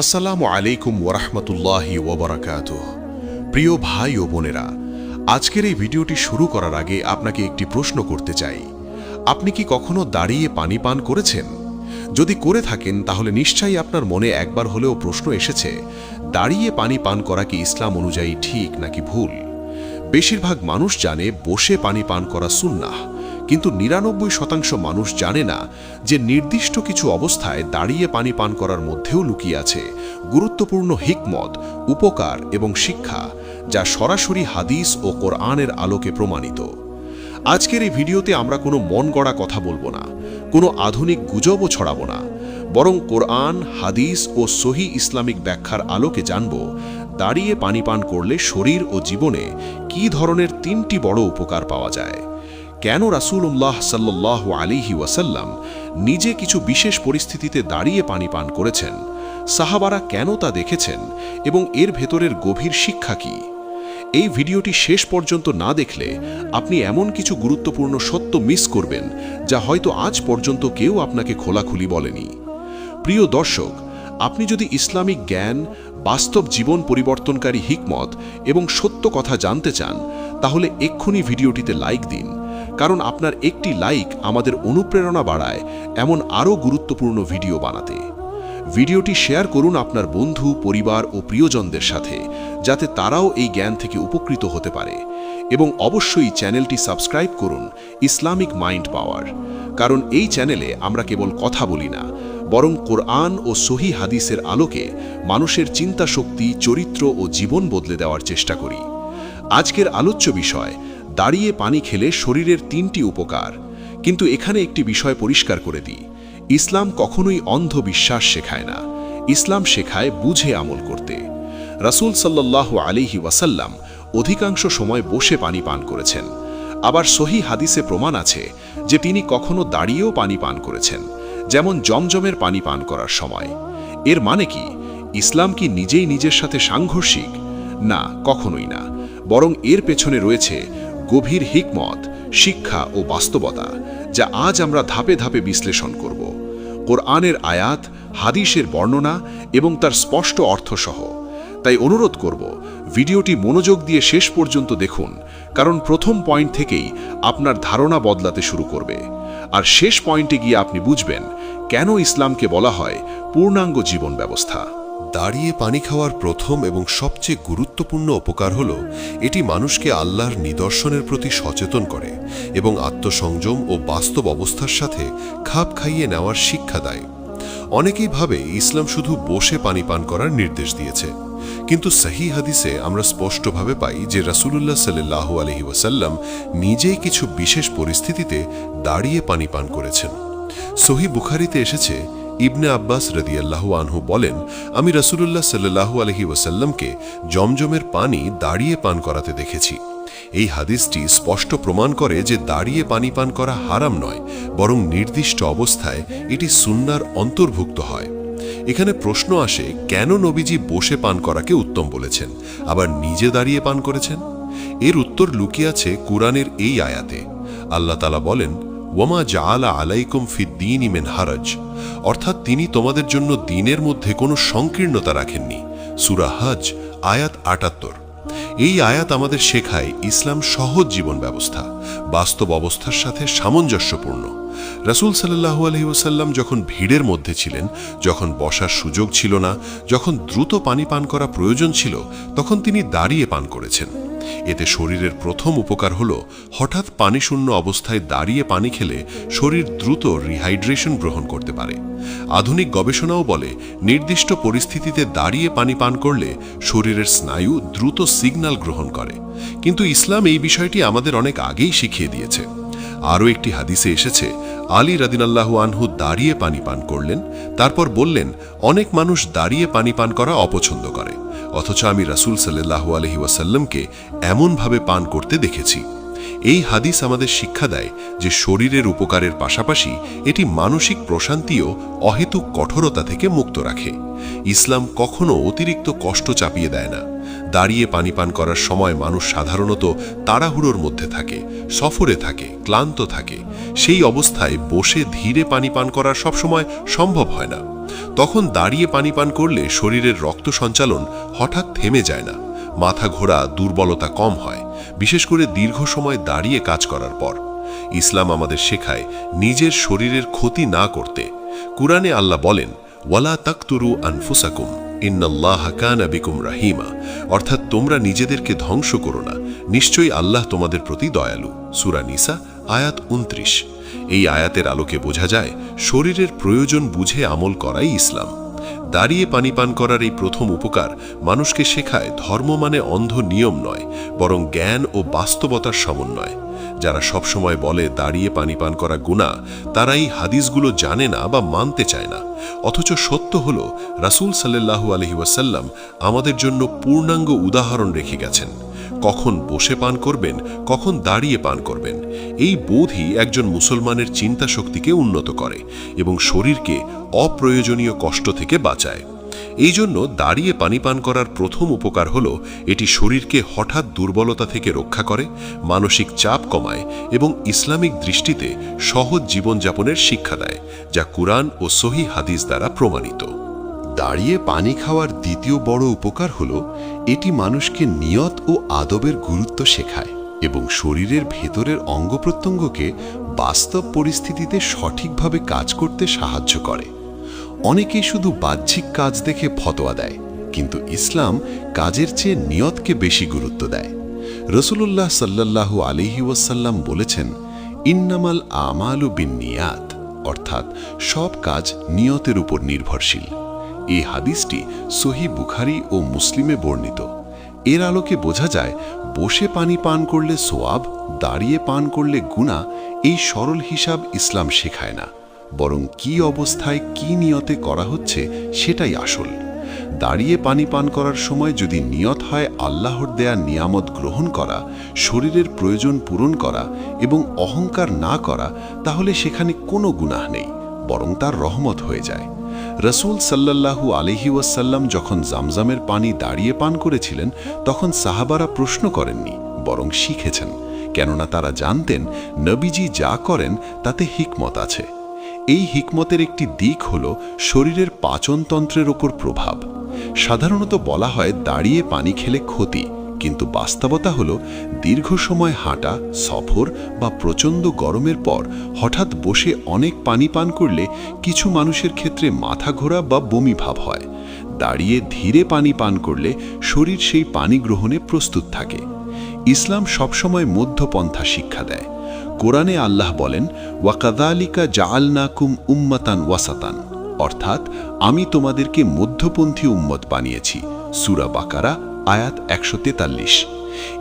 আসসালামু আলাইকুম ওরহমতুল্লাহি ওবরাকাত প্রিয় ভাই ও বোনেরা, আজকের এই ভিডিওটি শুরু করার আগে আপনাকে একটি প্রশ্ন করতে চাই। আপনি কি কখনো দাঁড়িয়ে পানি পান করেছেন? যদি করে থাকেন, তাহলে নিশ্চয়ই আপনার মনে একবার হলেও প্রশ্ন এসেছে, দাঁড়িয়ে পানি পান করা কি ইসলাম অনুযায়ী ঠিক নাকি ভুল? বেশিরভাগ মানুষ জানে, বসে পানি পান করা সুন্নাহ। কিন্তু নিরানব্বই শতাংশ মানুষ জানে না যে নির্দিষ্ট কিছু অবস্থায় দাঁড়িয়ে পানি পান করার মধ্যেও লুকিয়ে আছে গুরুত্বপূর্ণ হিকমত, উপকার এবং শিক্ষা, যা সরাসরি হাদিস ও কোরআনের আলোকে প্রমাণিত। আজকের এই ভিডিওতে আমরা কোনো মন গড়া কথা বলব না, কোনো আধুনিক গুজবও ছড়াবো না, বরং কোরআন, হাদিস ও সহি ইসলামিক ব্যাখ্যার আলোকে জানব দাঁড়িয়ে পানি পান করলে শরীর ও জীবনে কী ধরনের তিনটি বড় উপকার পাওয়া যায়। কেন রাসূলুল্লাহ সাল্লাহ আলিহি ওয়াসাল্লাম নিজে কিছু বিশেষ পরিস্থিতিতে দাঁড়িয়ে পানি পান করেছেন? সাহাবারা কেন তা দেখেছেন? এবং এর ভেতরের গভীর শিক্ষা কী? এই ভিডিওটি শেষ পর্যন্ত না দেখলে আপনি এমন কিছু গুরুত্বপূর্ণ সত্য মিস করবেন, যা হয়তো আজ পর্যন্ত কেউ আপনাকে খোলাখুলি বলেনি। প্রিয় দর্শক, আপনি যদি ইসলামিক জ্ঞান, বাস্তব জীবন পরিবর্তনকারী হিকমত এবং সত্য কথা জানতে চান, তাহলে এক্ষুনি ভিডিওটিতে লাইক দিন কারণ আপনার একটি লাইক আমাদের অনুপ্রেরণা বাড়ায় এমন আরও গুরুত্বপূর্ণ ভিডিও বানাতে। ভিডিওটি শেয়ার করুন আপনার বন্ধু, পরিবার ও প্রিয়জনদের সাথে, যাতে তারাও এই জ্ঞান থেকে উপকৃত হতে পারে। এবং অবশ্যই চ্যানেলটি সাবস্ক্রাইব করুন ইসলামিক মাইন্ড পাওয়ার। কারণ এই চ্যানেলে আমরা কেবল কথা বলি না, বরং কোরআন ও সহি হাদিসের আলোকে মানুষের চিন্তা শক্তি চরিত্র ও জীবন বদলে দেওয়ার চেষ্টা করি। আজকের আলোচ্য বিষয় দাঁড়িয়ে পানি খেলে শরীরের তিনটি উপকার। কিন্তু এখানে একটি বিষয় পরিষ্কার করে দিই। ইসলাম কখনোই অন্ধ বিশ্বাস শেখায় না। ইসলাম শেখায় বুঝে আমল করতে। রাসূল সাল্লাহ আলিহি ওয়াসাল্লাম অধিকাংশ সময় বসে পানি পান করেছেন। আবার সহি হাদিসে প্রমাণ আছে যে তিনি কখনো দাঁড়িয়েও পানি পান করেছেন, যেমন জমজমের পানি পান করার সময়। এর মানে কি? ইসলাম কি নিজেই নিজের সাথে সাংঘর্ষিক? না, কখনোই না। বরং এর পেছনে রয়েছে গভীর হিকমত, শিক্ষা ও বাস্তবতা, যা আজ আমরা ধাপে ধাপে বিশ্লেষণ করব। কোরআনের আয়াত, হাদিসের বর্ণনা এবং তার স্পষ্ট অর্থসহ। তাই অনুরোধ করব, ভিডিওটি মনোযোগ দিয়ে শেষ পর্যন্ত দেখুন, কারণ প্রথম পয়েন্ট থেকেই আপনার ধারণা বদলাতে শুরু করবে। আর শেষ পয়েন্টে গিয়ে আপনি বুঝবেন, কেন ইসলামকে বলা হয় পূর্ণাঙ্গ জীবন ব্যবস্থা। দাঁড়িয়ে পানি খাওয়ার প্রথম এবং সবচেয়ে গুরুত্বপূর্ণ উপকার হল, এটি মানুষকে আল্লাহর নিদর্শনের প্রতি সচেতন করে এবং আত্মসংযম ও বাস্তব অবস্থার সাথে খাপ খাইয়ে নেওয়ার শিক্ষা দেয়। অনেকেই ভাবে ইসলাম শুধু বসে পানি পান করার নির্দেশ দিয়েছে। কিন্তু সহি হাদিসে আমরা স্পষ্টভাবে পাই যে রাসুলুল্লাহ সাল্লাহ আলহি ওয়াসাল্লাম নিজেই কিছু বিশেষ পরিস্থিতিতে দাঁড়িয়ে পানি পান করেছেন। সহি বুখারিতে এসেছে ইবনে আব্বাস রদিয়াল্লাহু আনহু বলেন, আমি রসুলুল্লাহ সাল্লাহু আলহি ওসাল্লামকে জমজমের পানি দাঁড়িয়ে পান করাতে দেখেছি। এই হাদিসটি স্পষ্ট প্রমাণ করে যে দাঁড়িয়ে পানি পান করা হারাম নয়, বরং নির্দিষ্ট অবস্থায় এটি সুন্নার অন্তর্ভুক্ত হয়। এখানে প্রশ্ন আসে, কেন নবীজি বসে পান করাকে উত্তম বলেছেন, আবার নিজে দাঁড়িয়ে পান করেছেন? এর উত্তর লুকিয়ে আছে কুরআনের এই আয়াতে। আল্লাহ তালা বলেন ওয়ামা জালা আলাইকুম ফিদ্দিন ইমেন হারাজ। অর্থাৎ তিনি তোমাদের জন্য দিনের মধ্যে কোনো সংকীর্ণতা রাখেননি। সুরাহাজ আয়াত আটাত্তর। এই আয়াত আমাদের শেখায় ইসলাম সহজ জীবন ব্যবস্থা, বাস্তব অবস্থার সাথে সামঞ্জস্যপূর্ণ। রাসুল সাল্লাহু আলহিউসাল্লাম যখন ভিড়ের মধ্যে ছিলেন, যখন বসার সুযোগ ছিল না, যখন দ্রুত পানি পান করা প্রয়োজন ছিল, তখন তিনি দাঁড়িয়ে পান করেছেন। এতে শরীরের প্রথম উপকার হল হঠাৎ পানিশূন্য অবস্থায় দাঁড়িয়ে পানি খেলে শরীর দ্রুত রিহাইড্রেশন গ্রহণ করতে পারে। আধুনিক গবেষণাও বলে নির্দিষ্ট পরিস্থিতিতে দাঁড়িয়ে পানি পান করলে শরীরের স্নায়ু দ্রুত সিগন্যাল গ্রহণ করে। কিন্তু ইসলাম এই বিষয়টি আমাদের অনেক আগেই শিখিয়ে দিয়েছে। আরও একটি হাদিসে এসেছে, আলী রাদিনাল্লাহু আনহু দাঁড়িয়ে পানি পান করলেন, তারপর বললেন, অনেক মানুষ দাঁড়িয়ে পানি পান করা অপছন্দ করে, অথচ আমি রাসুল সাল্লাহু আলহি ওয়াসাল্লামকে এমনভাবে পান করতে দেখেছি। এই হাদিস আমাদের শিক্ষা দেয় যে শরীরের উপকারের পাশাপাশি এটি মানসিক প্রশান্তিও অহেতুক কঠোরতা থেকে মুক্ত রাখে। ইসলাম কখনো অতিরিক্ত কষ্ট চাপিয়ে দেয় না। দাঁড়িয়ে পানি পান করার সময় মানুষ সাধারণত তাড়াহুড়োর মধ্যে থাকে, সফরে থাকে, ক্লান্ত থাকে। সেই অবস্থায় বসে ধীরে পানি পান করা সবসময় সম্ভব হয় না। তখন দাঁড়িয়ে পানি পান করলে শরীরের রক্ত সঞ্চালন হঠাৎ থেমে যায় না। মাথা ঘোরা দুর্বলতা কম হয়, বিশেষ করে দীর্ঘ সময় দাঁড়িয়ে কাজ করার পর। ইসলাম আমাদের শেখায় নিজের শরীরের ক্ষতি না করতে। কুরআনে আল্লাহ বলেন, ওয়ালা তাকতুরু আনফুসাকুম, ইন্নাল্লাহ কানা বিকুম রাহিমা। অর্থাৎ তোমরা নিজেদেরকে ধ্বংস করো না, নিশ্চয়ই আল্লাহ তোমাদের প্রতি দয়ালু। সূরা নিসা, আয়াত উনত্রিশ এই আয়াতের আলোকে বোঝা যায়, শরীরের প্রয়োজন বুঝে আমল করাই ইসলাম। দাঁড়িয়ে পানি পান করার এই প্রথম উপকার মানুষকে শেখায় ধর্ম মানে অন্ধ নিয়ম নয়, বরং জ্ঞান ও বাস্তবতার সমন্বয়। যারা সবসময় বলে দাঁড়িয়ে পানি পান করা গুণা তারা এই হাদিসগুলো জানে না বা মানতে চায় না। অথচ সত্য হল, রাসূল সাল্লাল্লাহু আলহি ওয়াসাল্লাম আমাদের জন্য পূর্ণাঙ্গ উদাহরণ রেখে গেছেন। কখন বসে পান করবেন, কখন দাঁড়িয়ে পান করবেন, এই বোধই একজন মুসলমানের চিন্তা শক্তিকে উন্নত করে এবং শরীরকে অপ্রয়োজনীয় কষ্ট থেকে বাঁচায়। এই জন্য দাঁড়িয়ে পানি পান করার প্রথম উপকার হল, এটি শরীরকে হঠাৎ দুর্বলতা থেকে রক্ষা করে, মানসিক চাপ কমায় এবং ইসলামিক দৃষ্টিতে সহজ জীবনযাপনের শিক্ষা দেয়, যা কুরআন ও সহি হাদিস দ্বারা প্রমাণিত। দাঁড়িয়ে পানি খাওয়ার দ্বিতীয় বড় উপকার হল, এটি মানুষকে নিয়ত ও আদবের গুরুত্ব শেখায় এবং শরীরের ভেতরের অঙ্গ প্রত্যঙ্গকে বাস্তব পরিস্থিতিতে সঠিকভাবে কাজ করতে সাহায্য করে। অনেকেই শুধু বাহ্যিক কাজ দেখে ফতোয়া দেয়, কিন্তু ইসলাম কাজের চেয়ে নিয়তকে বেশি গুরুত্ব দেয়। রসুল্লাহ সাল্লাল্লাহু আলিহি ওয়াসাল্লাম বলেছেন, ইন্নামাল আমালু বিন নিয়াত অর্থাৎ সব কাজ নিয়তের উপর নির্ভরশীল। এই হাদিসটি সহি বুখারি ও মুসলিমে বর্ণিত। এর আলোকে বোঝা যায়, বসে পানি পান করলে সোয়াব, দাঁড়িয়ে পান করলে গুণা এই সরল হিসাব ইসলাম শেখায় না। বরং কি অবস্থায় কি নিয়তে করা হচ্ছে সেটাই আসল। দাঁড়িয়ে পানি পান করার সময় যদি নিয়ত হয় আল্লাহর দেয়া নিয়ামত গ্রহণ করা, শরীরের প্রয়োজন পূরণ করা এবং অহংকার না করা, তাহলে সেখানে কোনো গুনাহ নেই, বরং তার রহমত হয়ে যায়। রসুল সাল্লাল্লাহু আলহি ওয়াসাল্লাম যখন জামজামের পানি দাঁড়িয়ে পান করেছিলেন, তখন সাহাবারা প্রশ্ন করেননি, বরং শিখেছেন। কেননা তারা জানতেন, নবীজি যা করেন, তাতে হিকমত আছে। এই হিকমতের একটি দিক হল শরীরের পাচনতন্ত্রের ওপর প্রভাব। সাধারণত বলা হয় দাঁড়িয়ে পানি খেলে ক্ষতি কিন্তু বাস্তবতা হল, দীর্ঘ সময় হাঁটা, সফর বা প্রচণ্ড গরমের পর হঠাৎ বসে অনেক পানি পান করলে কিছু মানুষের ক্ষেত্রে মাথা ঘোরা বা বমি ভাব হয়। দাঁড়িয়ে ধীরে পানি পান করলে শরীর সেই পানি গ্রহণে প্রস্তুত থাকে। ইসলাম সবসময় মধ্যপন্থা শিক্ষা দেয়। কোরআনে আল্লাহ বলেন, ওয়াকাদালিকা জাআলনাকুম উম্মাতান ওয়াসাতান। অর্থাৎ, আমি তোমাদেরকে মধ্যপন্থী উম্মত বানিয়েছি। সুরা বাকারা আয়াত একশো তেতাল্লিশ।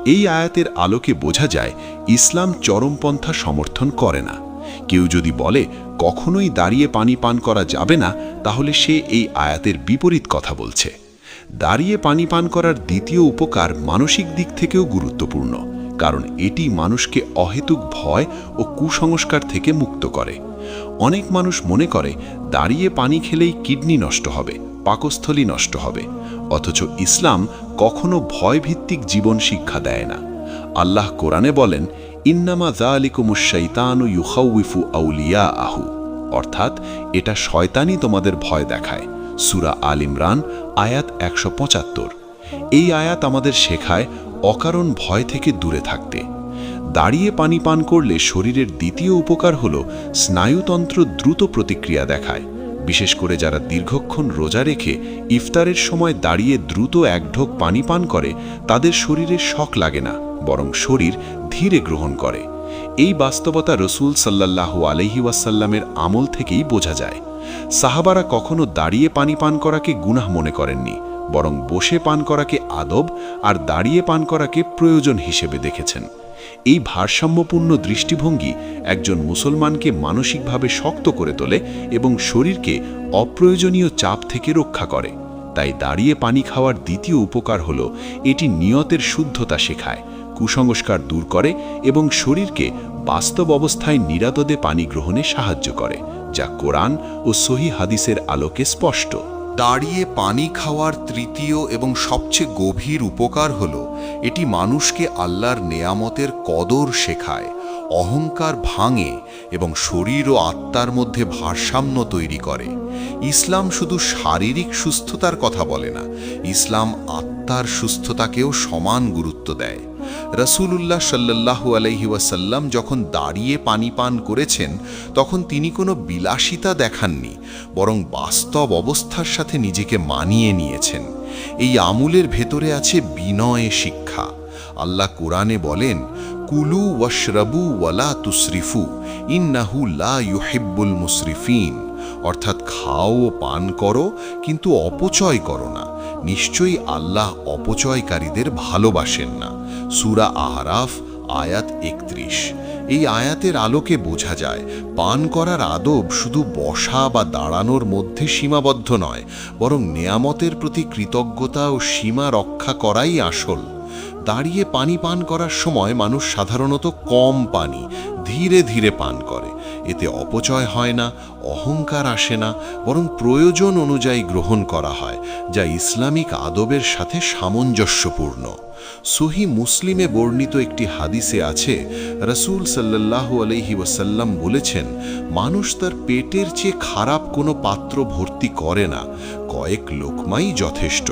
এই আয়াতের আলোকে বোঝা যায়, ইসলাম চরমপন্থা সমর্থন করে না। কেউ যদি বলে, কখনোই দাঁড়িয়ে পানি পান করা যাবে না, তাহলে সে এই আয়াতের বিপরীত কথা বলছে। দাঁড়িয়ে পানি পান করার দ্বিতীয় উপকার মানসিক দিক থেকেও গুরুত্বপূর্ণ, কারণ এটি মানুষকে অহেতুক ভয় ও কুসংস্কার থেকে মুক্ত করে। অনেক মানুষ মনে করে, দাঁড়িয়ে পানি খেলেই কিডনি নষ্ট হবে। পাকস্থলী নষ্ট হবে। অথচ ইসলাম কখনো ভয়ভিত্তিক জীবন শিক্ষা দেয় না। আল্লাহ কোরআনে বলেন, ইন্নামা জা জালিকুমুশাইতানু ইউখাউইফু আউলিয়া আহু অর্থাৎ এটা শয়তানি তোমাদের ভয় দেখায়। সুরা আল ইমরান, আয়াত একশো পঁচাত্তর। এই আয়াত আমাদের শেখায় অকারণ ভয় থেকে দূরে থাকতে। দাঁড়িয়ে পানি পান করলে শরীরের দ্বিতীয় উপকার হল স্নায়ুতন্ত্র দ্রুত প্রতিক্রিয়া দেখায়। বিশেষ করে যারা দীর্ঘক্ষণ রোজা রেখে ইফতারের সময় দাঁড়িয়ে দ্রুত এক ঢোক পানি পান করে, তাদের শরীরে শখ লাগে না, বরং শরীর ধীরে গ্রহণ করে। এই বাস্তবতা রসুল সাল্লাল্লাহু আলহি ওয়াসাল্লামের আমল থেকেই বোঝা যায়। সাহাবারা কখনো দাঁড়িয়ে পানি পান করাকে গুনাহ মনে করেননি, বরং বসে পান করাকে আদব আর দাঁড়িয়ে পান করাকে প্রয়োজন হিসেবে দেখেছেন। এই ভারসাম্যপূর্ণ দৃষ্টিভঙ্গি একজন মুসলমানকে মানসিকভাবে শক্ত করে তোলে এবং শরীরকে অপ্রয়োজনীয় চাপ থেকে রক্ষা করে। তাই দাঁড়িয়ে পানি খাওয়ার দ্বিতীয় উপকার হল এটি নিয়তের শুদ্ধতা শেখায়, কুসংস্কার দূর করে এবং শরীরকে বাস্তব অবস্থায় নিরাদদে পানি গ্রহণে সাহায্য করে, যা কোরআন ও সহি হাদিসের আলোকে স্পষ্ট। দাঁড়িয়ে পানি খাওয়ার তৃতীয় এবং সবচেয়ে গভীর উপকার হল, এটি মানুষকে আল্লাহর নেয়ামতের কদর শেখায়, অহংকার ভাঙে এবং শরীর ও আত্মার মধ্যে ভারসাম্য তৈরি করে। ইসলাম শুধু শারীরিক সুস্থতার কথা বলে না, ইসলাম আত্মার সুস্থতাকেও সমান গুরুত্ব দেয়। রসুলুল্লাহ সাল্লাহু আলহি ওয়াসাল্লাম যখন দাঁড়িয়ে পানি পান করেছেন, তখন তিনি কোনো বিলাসিতা দেখাননি, বরং বাস্তব অবস্থার সাথে নিজেকে মানিয়ে নিয়েছেন। এই আমূলের ভেতরে আছে বিনয়ে শিক্ষা। আল্লাহ কোরআনে বলেন, কুলু ওয়াশরাবু ওয়ালা তুসরিফু, ইন্নাহু লা ইউহিব্বুল মুসরিফিন। অর্থাৎ খাও ও পান করো, কিন্তু অপচয় করো না। নিশ্চয়ই আল্লাহ অপচয়কারীদের ভালোবাসেন না। সুরা আহরাফ, আয়াত একত্রিশ। এই আয়াতের আলোকে বোঝা যায়, পান করার আদব শুধু বসা বা দাঁড়ানোর মধ্যে সীমাবদ্ধ নয়, বরং নেয়ামতের প্রতি কৃতজ্ঞতা ও সীমা রক্ষা করাই আসল। দাঁড়িয়ে পানি পান করার সময় মানুষ সাধারণত কম পানি, ধীরে ধীরে পান করে। এতে অপচয় হয় না, অহংকার আসে না, বরং প্রয়োজন অনুযায়ী গ্রহণ করা হয়, যা ইসলামিক আদবের সাথে সামঞ্জস্যপূর্ণ। সহি মুসলিমে বর্ণিত একটি হাদিসে আছে, রসুল সাল্লাল্লাহু আলহি ওয়াসাল্লাম বলেছেন, মানুষ তার পেটের চেয়ে খারাপ কোনো পাত্র ভর্তি করে না, কয়েক লোকমাই যথেষ্ট।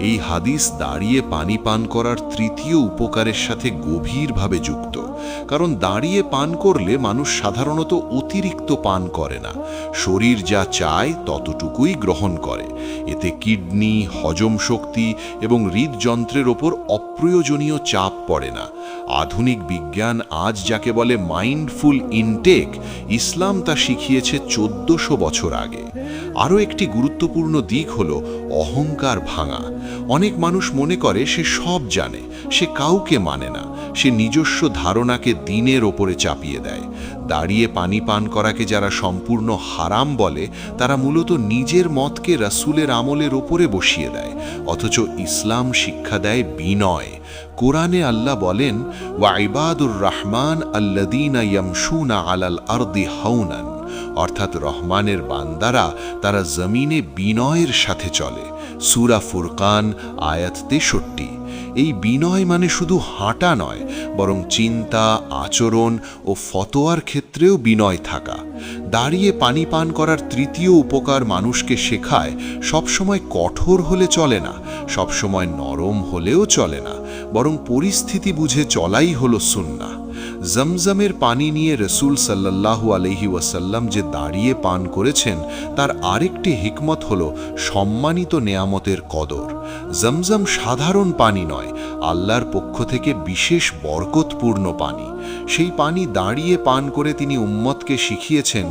এই হাদিস দাঁড়িয়ে পানি পান করার তৃতীয় উপকারের সাথে গভীরভাবে যুক্ত। কারণ দাঁড়িয়ে পান করলে মানুষ সাধারণত অতিরিক্ত পান করে না। শরীর যা চায় ততটুকুই গ্রহণ করে। এতে কিডনি, হজম শক্তি এবং হৃদযন্ত্রের ওপর অপ্রয়োজনীয় চাপ পড়ে না। আধুনিক বিজ্ঞান আজ যাকে বলে মাইন্ডফুল ইনটেক, ইসলাম তা শিখিয়েছে চোদ্দশো বছর আগে। আরও একটি গুরুত্বপূর্ণ দিক হল অহংকার ভাঙা। অনেক মানুষ মনে করে সে সব জানে, সে কাউকে মানে না। সে নিজস্ব ধারণাকে দিনের ওপরে চাপিয়ে দেয়। দাঁড়িয়ে পানি পান করাকে যারা সম্পূর্ণ হারাম বলে, তারা মূলত নিজের মতকে রাসুলের আমলের ওপরে বসিয়ে দেয়, অথচ ইসলাম শিক্ষা দেয় বিনয়। কোরআনে আল্লাহ বলেন ওয়াইবাদুর রহমান আল্লাদিনা ইয়ামশুনা আলাল আর্দি হাউনান অর্থাৎ রহমানের বান্দারা তারা জমিনে বিনয়ের সাথে চলে। সুরা ফুরকান, আয়াত তেষট্টি। এই বিনয় মানে শুধু হাঁটা নয়, বরং চিন্তা, আচরণ ও ফতোয়ার ক্ষেত্রেও বিনয় থাকা। দাঁড়িয়ে পানি পান করার তৃতীয় উপকার মানুষকে শেখায়, সবসময় কঠোর হলে চলে না, সবসময় নরম হলেও চলে না, বরং পরিস্থিতি বুঝে চলাই হলো সুন্না জমজমের পানি নিয়ে রসুল সাল্লাল্লাহু আলহি ওয়াসাল্লাম যে দাঁড়িয়ে পান করেছেন, তার আরেকটি হিকমত হল সম্মানিত নেয়ামতের কদর। জমজম সাধারণ পানি নয়, আল্লাহর পক্ষ থেকে বিশেষ বরকতপূর্ণ পানি। সেই পানি দাঁড়িয়ে পান করে তিনি উম্মতকে শিখিয়েছেন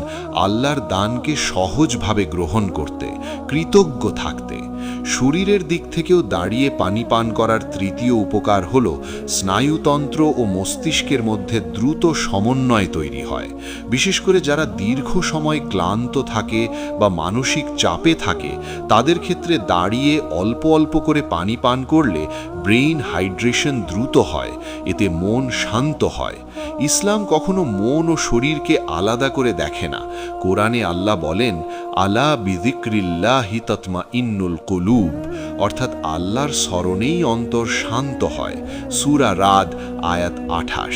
আল্লাহর দানকে সহজভাবে গ্রহণ করতে, কৃতজ্ঞ থাকতে। শরীরের দিক থেকেও দাঁড়িয়ে পানি পান করার তৃতীয় উপকার হল স্নায়ুতন্ত্র ও মস্তিষ্কের মধ্যে দ্রুত সমন্বয় তৈরি হয়। বিশেষ করে যারা দীর্ঘ সময় ক্লান্ত থাকে বা মানসিক চাপে থাকে, তাদের ক্ষেত্রে দাঁড়িয়ে অল্প অল্প করে পানি পান করলে ব্রেইন হাইড্রেশন দ্রুত হয়, এতে মন শান্ত হয়। ইসলাম কখনো মন ও শরীরকে আলাদা করে দেখে না। কোরআনে আল্লাহ বলেন, আলা বিদিক্রিল্লাহি তৎমা ইন্নুল কলুব অর্থাৎ আল্লাহর স্মরণেই অন্তর শান্ত হয়। সুরা রাদ, আয়াত আঠাশ।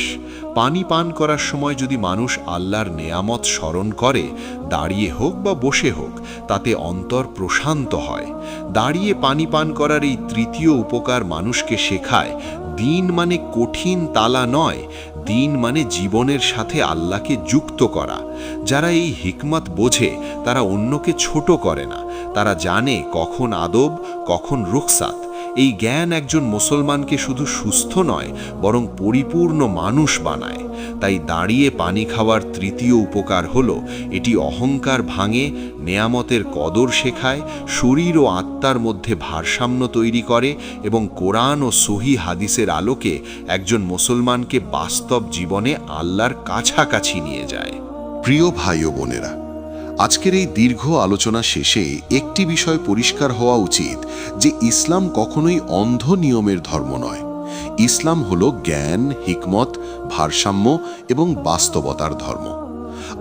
পানি পান করার সময় যদি মানুষ আল্লাহর নেয়ামত স্মরণ করে, দাঁড়িয়ে হোক বা বসে হোক, তাতে অন্তর প্রশান্ত হয়। দাঁড়িয়ে পানি পান করার এই তৃতীয় উপকার মানুষকে শেখায়, দিন মানে কঠিন তালা নয় দিন মানে জীবনের সাথে আল্লাহকে যুক্ত করা। যারা এই হিকমত বোঝে, তারা অন্যকে ছোট করে না। তারা জানে কখন আদব, কখন রুখসাত। এই জ্ঞান একজন মুসলমানকে শুধু সুস্থ নয়, বরং পরিপূর্ণ মানুষ বানায়। তাই দাঁড়িয়ে পানি খাওয়ার তৃতীয় উপকার হল, এটি অহংকার ভাঙে, নেয়ামতের কদর শেখায়, শরীর ও আত্মার মধ্যে ভারসাম্য তৈরি করে এবং কোরআন ও সহি হাদিসের আলোকে একজন মুসলমানকে বাস্তব জীবনে আল্লাহর কাছাকাছি নিয়ে যায়। প্রিয় ভাই ও বোনেরা আজকের এই দীর্ঘ আলোচনা শেষে একটি বিষয় পরিষ্কার হওয়া উচিত যে ইসলাম কখনোই অন্ধ নিয়মের ধর্ম নয়। ইসলাম হলো জ্ঞান, হিকমত, ভারসাম্য এবং বাস্তবতার ধর্ম।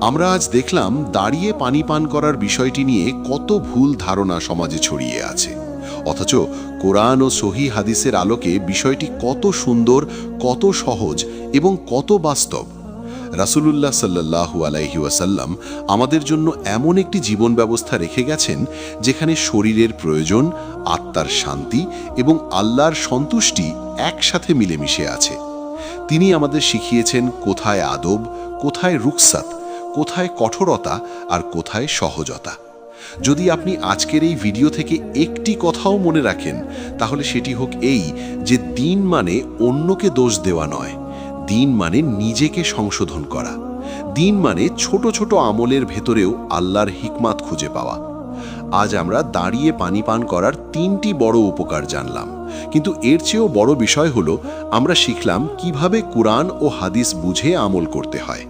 আমরা আজ দেখলাম দাঁড়িয়ে পানি পান করার বিষয়টি নিয়ে কত ভুল ধারণা সমাজে ছড়িয়ে আছে। অথচ কোরআন ও সহি হাদিসের আলোকে বিষয়টি কত সুন্দর, কত সহজ এবং কত বাস্তব রাসূলুল্লাহ সাল্লাল্লাহু আলাইহি ওয়াসাল্লাম আমাদের জন্য এমন একটি জীবন ব্যবস্থা রেখে গেছেন, যেখানে শরীরের প্রয়োজন, আত্মার শান্তি এবং আল্লাহর সন্তুষ্টি একসাথে মিলেমিশে আছে। তিনি আমাদের শিখিয়েছেন কোথায় আদব, কোথায় রুকসাত, কোথায় কঠোরতা আর কোথায় সহজতা। যদি আপনি আজকের এই ভিডিও থেকে একটি কথাও মনে রাখেন, তাহলে সেটি হোক এই যে দিন মানে অন্যকে দোষ দেওয়া নয়। দিন মানে নিজেকে সংশোধন করা। দিন মানে ছোট ছোট আমলের ভেতরেও আল্লাহর হিকমাত খুঁজে পাওয়া। আজ আমরা দাঁড়িয়ে পানি পান করার তিনটি বড় উপকার জানলাম। কিন্তু এর চেয়েও বড় বিষয় হলো, আমরা শিখলাম কীভাবে কুরআন ও হাদিস বুঝে আমল করতে হয়,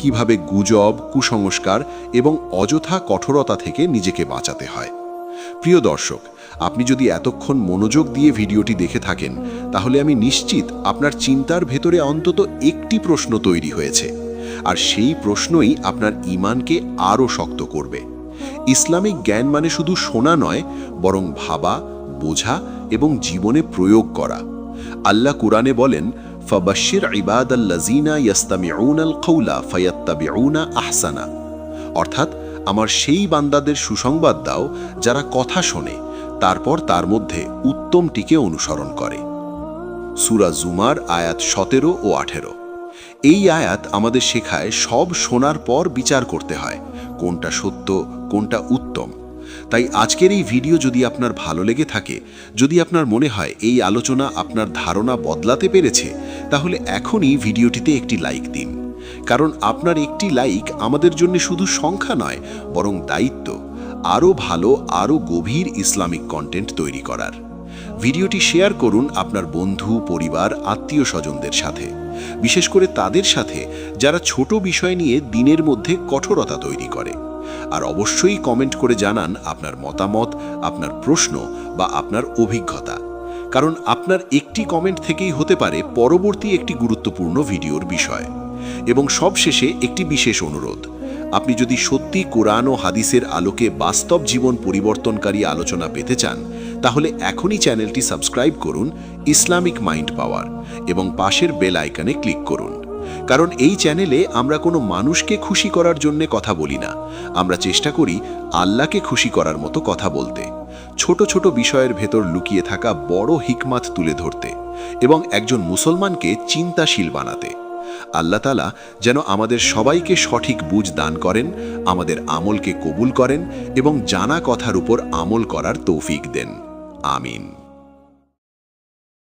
কীভাবে গুজব, কুসংস্কার এবং অযথা কঠোরতা থেকে নিজেকে বাঁচাতে হয়। প্রিয় দর্শক আপনি যদি এতক্ষণ মনোযোগ দিয়ে ভিডিওটি দেখে থাকেন, তাহলে আমি নিশ্চিত আপনার চিন্তার ভেতরে অন্তত একটি প্রশ্ন তৈরি হয়েছে। আর সেই প্রশ্নই আপনার ইমানকে আরও শক্ত করবে। ইসলামিক জ্ঞান মানে শুধু শোনা নয়, বরং ভাবা, বোঝা এবং জীবনে প্রয়োগ করা। আল্লাহ কুরআনে বলেন ফাবাশির ইবাদাল্লাজিনা ইয়াস্তামিউনাল কৌলা ফায়াত্তাবিউনা আহসানা। অর্থাৎ, আমার সেই বান্দাদের সুসংবাদ দাও যারা কথা শোনে। তারপর তার মধ্যে উত্তমটিকে অনুসরণ করে। সুরা জুমার আয়াত সতেরো ও আঠেরো। এই আয়াত আমাদের শেখায় সব শোনার পর বিচার করতে হয়, কোনটা সত্য, কোনটা উত্তম। তাই আজকের এই ভিডিও যদি আপনার ভালো লেগে থাকে, যদি আপনার মনে হয় এই আলোচনা আপনার ধারণা বদলাতে পেরেছে, তাহলে এখনই ভিডিওটিতে একটি লাইক দিন। কারণ আপনার একটি লাইক আমাদের জন্য শুধু সংখ্যা নয়, বরং দায়িত্ব। আরও ভালো, আরও গভীর ইসলামিক কন্টেন্ট তৈরি করার। ভিডিওটি শেয়ার করুন আপনার বন্ধু, পরিবার, আত্মীয় স্বজনদের সাথে। বিশেষ করে তাদের সাথে, যারা ছোট বিষয় নিয়ে দিনের মধ্যে কঠোরতা তৈরি করে। আর অবশ্যই কমেন্ট করে জানান আপনার মতামত, আপনার প্রশ্ন বা আপনার অভিজ্ঞতা। কারণ আপনার একটি কমেন্ট থেকেই হতে পারে পরবর্তী একটি গুরুত্বপূর্ণ ভিডিওর বিষয়। এবং সবশেষে একটি বিশেষ অনুরোধ আপনি যদি সত্যি কোরআন ও হাদিসের আলোকে বাস্তব জীবন পরিবর্তনকারী আলোচনা পেতে চান, তাহলে এখনই চ্যানেলটি সাবস্ক্রাইব করুন ইসলামিক মাইন্ড পাওয়ার এবং পাশের বেল আইকনে ক্লিক করুন। কারণ এই চ্যানেলে আমরা কোনো মানুষকে খুশি করার জন্য কথা বলি না। আমরা চেষ্টা করি আল্লাহকে খুশি করার মতো কথা বলতে। ছোট ছোট বিষয়ের ভেতর লুকিয়ে থাকা বড় হিকমাত তুলে ধরতে এবং একজন মুসলমানকে চিন্তাশীল বানাতে। আল্লাহ তালা যেন আমাদের সবাইকে সঠিক বুঝ দান করেন, আমাদের আমলকে কবুল করেন এবং জানা কথার উপর আমল করার তৌফিক দেন। আমিন।